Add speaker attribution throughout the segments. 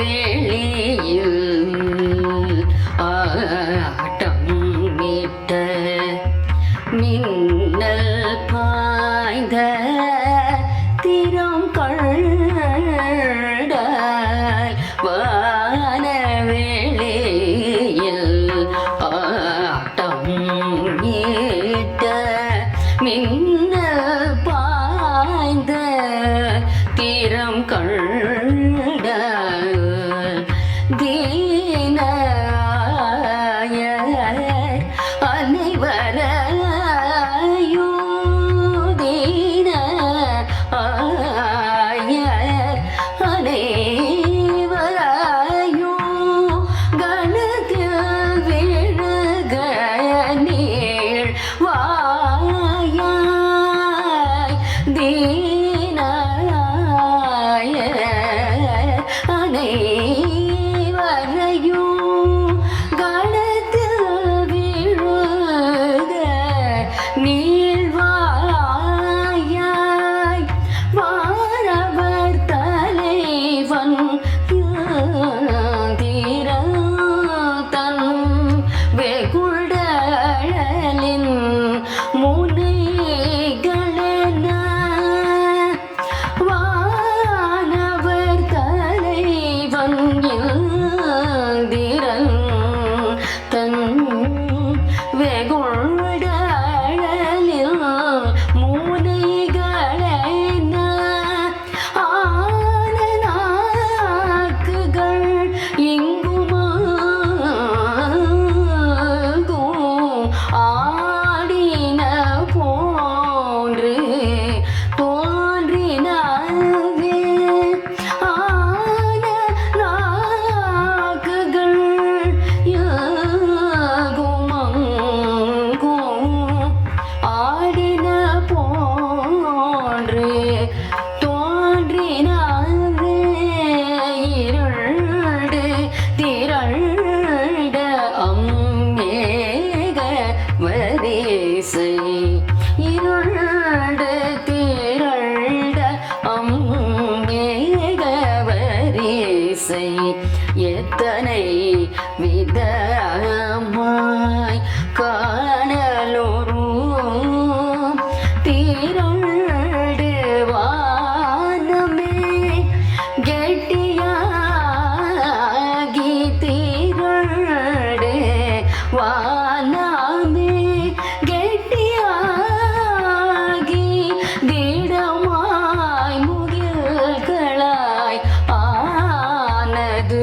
Speaker 1: வானவேளியில் ஆட்டம் மீட்ட மின்னல் பாய்ந்த எத்தனை விதமாய் காணலோரும். தீருண்டு வானமே கெட்டியாகி தீருண்டு வானமே கெட்டியாகி திடமாய் முகில்களாய் ஆனது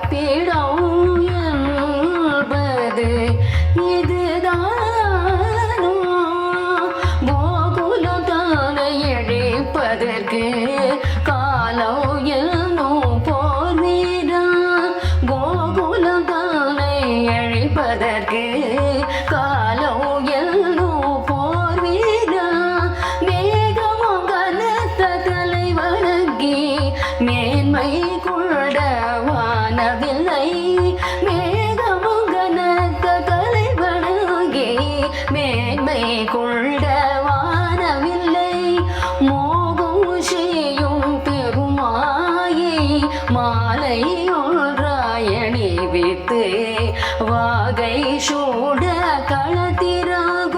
Speaker 1: தப்பிடம் என்பது இதுதானோ? போகுலதான இழைப்பதற்கு காலம் என் மாலை ஒன்றாயணி வித்து வாகை சூட களத்திராகும்.